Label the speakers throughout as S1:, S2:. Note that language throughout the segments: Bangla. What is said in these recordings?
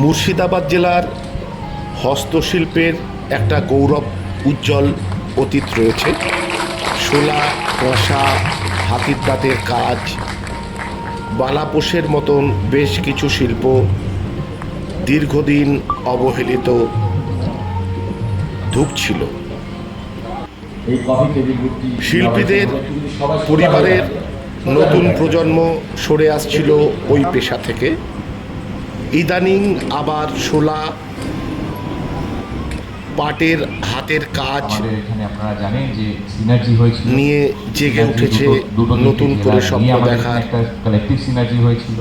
S1: মুর্শিদাবাদ জেলার হস্তশিল্পের একটা গৌরব উজ্জ্বল অতীত রয়েছে। শোলা কষা হাতির দাঁতের কাজ বালাপোষের মতন বেশ কিছু শিল্প দীর্ঘদিন অবহেলিত
S2: টেবিলটি
S1: শিল্পীদের পরিবারের নতুন প্রজন্ম সরে আসছিল ওই পেশা থেকে। ইদানিং আবার শোলা পাটের হাতের কাজ নিয়ে জেগে উঠেছে নতুন করে স্বপ্ন দেখার
S2: কালেকটিভ সিনার্জি হয়েছিল।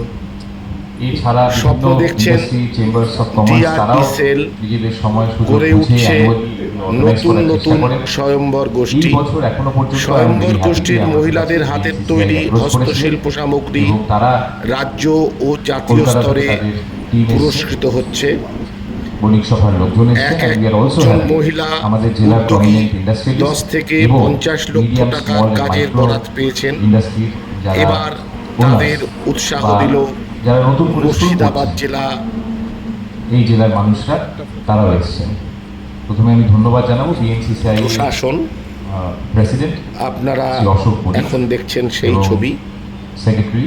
S2: এছাড়া
S1: স্বপ্ন দেখছেন সেল গড়ে উঠছে নতুন নতুন স্বয়ম্বর গোষ্ঠী। স্বয়ম্বর গোষ্ঠীর মহিলাদের হাতের তৈরি হস্তশিল্প সামগ্রী রাজ্য ও জাতীয় স্তরে। পুরস্কৃত হচ্ছে।
S2: বণিক সভার লোকজন এসেছেন
S1: মহিলা
S2: আমাদের জেলার প্রমিনেন্ট ইন্ডাস্ট্রিয়ালিস্ট
S1: দশ থেকে পঞ্চাশ লক্ষ টাকার কাজের বরাত পেয়েছেন।
S2: যারা
S1: এবার তাদের উৎসাহ দিল
S2: যারা নতুন করে
S1: মুর্শিদাবাদ জেলা।
S2: এই জেলার মানুষরা তারাও এসেছেন। প্রথমে আমি ধন্যবাদ জানাব বিএনসিসিআই
S1: প্রশাসন।
S2: প্রেসিডেন্ট
S1: আপনারা এখন দেখছেন সেই ছবি।
S2: সেক্রেটারি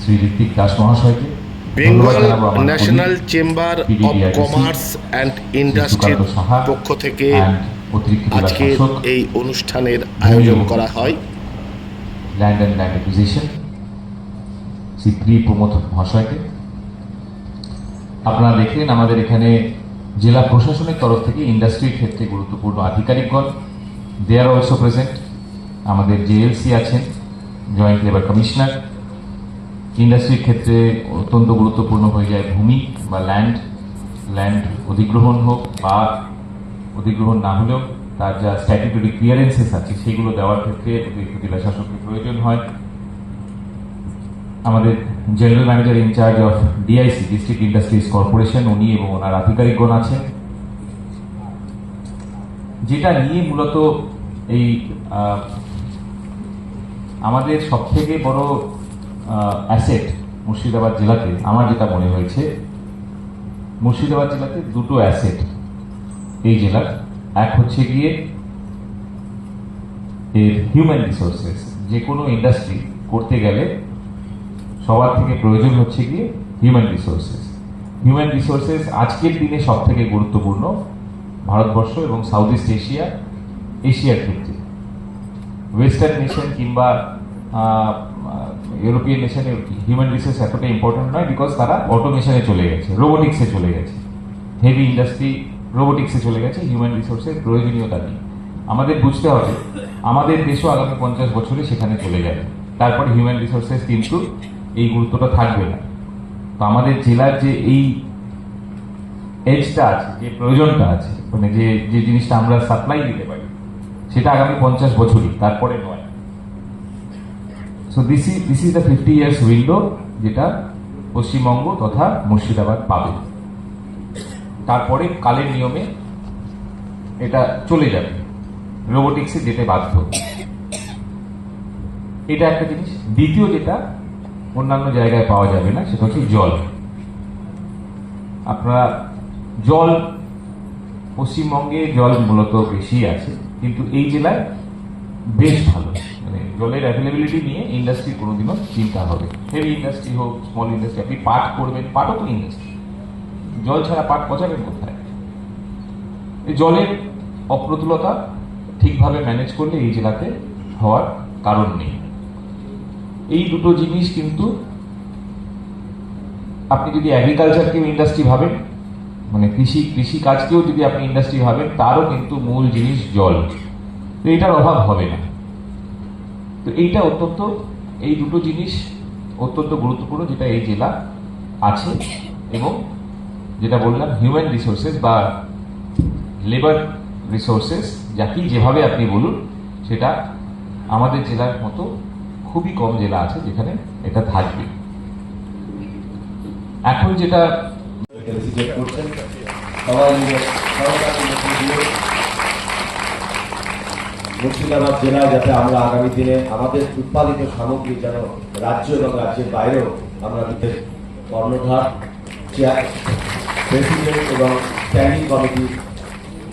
S2: শ্রী ঋত্বিক দাস মহাশয়কে। Bengal
S1: national chamber
S2: of
S1: commerce and ইন্ডাস্ট্রির পক্ষ থেকে আজকের এই অনুষ্ঠানের আয়োজন করা হয়।
S2: Land and land acquisition Shri pre Pramod মহাশয়কে। আপনারা দেখলেন আমাদের এখানে জেলা প্রশাসনের তরফ থেকে ইন্ডাস্ট্রির ক্ষেত্রে গুরুত্বপূর্ণ আধিকারিকগণ দে আর অলসো প্রেজেন্ট আমাদের জেএলসি আছেন জয়েন্ট লেবার কমিশনার ইন্ডাস্ট্রির ক্ষেত্রে অত্যন্ত গুরুত্বপূর্ণ হয়ে যায় ভূমি বা ল্যান্ড ল্যান্ড অধিগ্রহণ হোক বা অধিগ্রহণ না হলেও তার যা স্ট্যাটুটরি ক্লিয়ারেন্সেস আছে, সেগুলো দেওয়ার ক্ষেত্রে অতিরিক্ত জেলা শাসকের প্রয়োজন হয়। আমাদের general manager incharge of DIC district industries corporation উনি এবং ওনার আধিকারিকগণ আছেন। যেটা নিয়ে মূলত এই আমাদের সব থেকে বড় অ্যাসেট মুর্শিদাবাদ জেলাতে, আমার যেটা মনে হয়েছে, মুর্শিদাবাদ জেলাতে দুটো অ্যাসেট এই জেলার। এক হচ্ছে গিয়ে এর হিউম্যান রিসোর্সেস যে কোনো ইন্ডাস্ট্রি করতে গেলে সবার থেকে প্রয়োজন হচ্ছে গিয়ে হিউম্যান রিসোর্সেস হিউম্যান রিসোর্সেস আজকের দিনে সব থেকে গুরুত্বপূর্ণ ভারতবর্ষ এবং সাউথ ইস্ট এশিয়া এশিয়ার ক্ষেত্রে। ওয়েস্টার্ন নেশন কিংবা ইউরোপিয়ান নেশনে হিউম্যান রিসোর্স এতটা ইম্পর্টেন্ট নয় বিকজ তারা অটোমেশনে চলে গেছে রোবোটিক্সে চলে গেছে হেভি ইন্ডাস্ট্রি রোবোটিক্সে চলে গেছে হিউম্যান রিসোর্সের প্রয়োজনীয়তা নেই আমাদের বুঝতে হবে আমাদের দেশও আগামী পঞ্চাশ বছরে সেখানে চলে যাবে তারপরে হিউম্যান রিসোর্সেস কিন্তু এই গুরুত্বটা থাকবে না তো আমাদের জেলার যে এই এজটা আছে যে প্রয়োজনটা আছে মানে যে যে জিনিসটা আমরা সাপ্লাই দিতে পারি সেটা আগামী পঞ্চাশ বছরই তারপরে নয় so this is this is the fifty years window যেটা পশ্চিমবঙ্গ তথা মুর্শিদাবাদ পাবে। তারপরে কালের নিয়মে এটা চলে যাবে। রোবোটিক্সে যেতে বাধ্য। এটা একটা জিনিস। দ্বিতীয় যেটা, অন্যান্য জায়গায় পাওয়া যাবে না, সেটা হচ্ছে জল। আপনারা জল, পশ্চিমবঙ্গে জল মূলত বেশি আছে, কিন্তু এই জেলায় বেশ ভালো। জলের অ্যাভেলেবিলিটি নিয়ে ইন্ডাস্ট্রি কোনোদিনও চিন্তা হবে। হেভি ইন্ডাস্ট্রি হোক স্মল ইন্ডাস্ট্রি আপনি পাট করবেন, পাটও তো ইন্ডাস্ট্রি জল ছাড়া পাট পচাবেন কোথায়? এই জলের অপ্রতুলতা ঠিকভাবে ম্যানেজ করলে এই জেলাতে হওয়ার কারণ নেই। এই দুটো জিনিস কিন্তু আপনি যদি অ্যাগ্রিকালচারকেও ইন্ডাস্ট্রি ভাবেন মানে কৃষি কৃষি কাজকেও যদি আপনি ইন্ডাস্ট্রি ভাবেন, তারও কিন্তু মূল জিনিস জল। তো এটার অভাব হবে না। তো এইটা অত্যন্ত, এই দুটো জিনিস অত্যন্ত গুরুত্বপূর্ণ যেটা এই জেলা আছে এবং যেটা বললাম হিউম্যান রিসোর্সেস বা লেবার রিসোর্সেস যাকেই যেভাবে আপনি বলুন, সেটা আমাদের জেলার মতো খুবই কম জেলা আছে যেখানে এটা থাকবে। এখন যেটা
S3: সবাই মিলে সরকারি মধ্যে দিয়ে মুর্শিদাবাদ জেলায় যাতে আমরা আগামী দিনে আমাদের উৎপাদিত সামগ্রী যেন রাজ্য এবং রাজ্যের বাইরেও আমরা দিতে কর্ণধার চেয়ার প্রেসিডেন্ট এবং স্ট্যান্ডিং কমিটি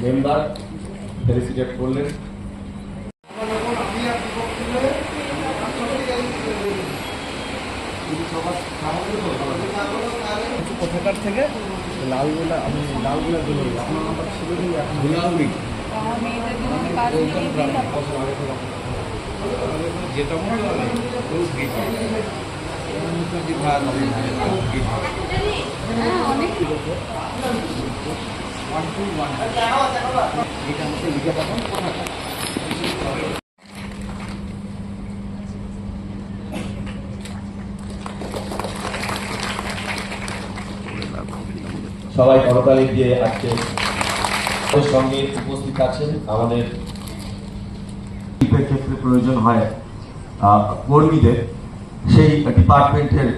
S3: মেম্বার ফেলিসিটেট করলেন।
S4: কোথাকার থেকে? লালগোলা আমি লালগোলা গেলে আপনার নাম্বার ছিল এখন গুলাউড়ি
S5: মেয়েদের জন্য কাজ নিয়ে তারপর
S4: যেটা মনে হয়
S5: হ্যাঁ অনেক
S3: সবাই করতালি দিয়ে আজকে সঙ্গে উপস্থিত আছেন। আমাদের ক্ষেত্রে প্রয়োজন হয় কর্মীদের। সেই ডিপার্টমেন্টের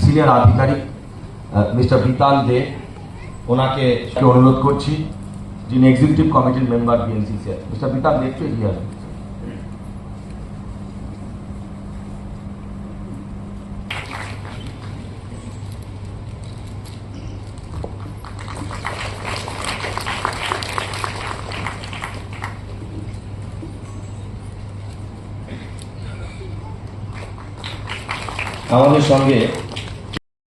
S3: সিনিয়র আধিকারিক মিস্টার বিতান দে, ওনাকে অনুরোধ করছি, যিনি এক্সিকিউটিভ কমিটির member BNCC mister Bital De, একটু এগিয়ে আসুন আমাদের সঙ্গে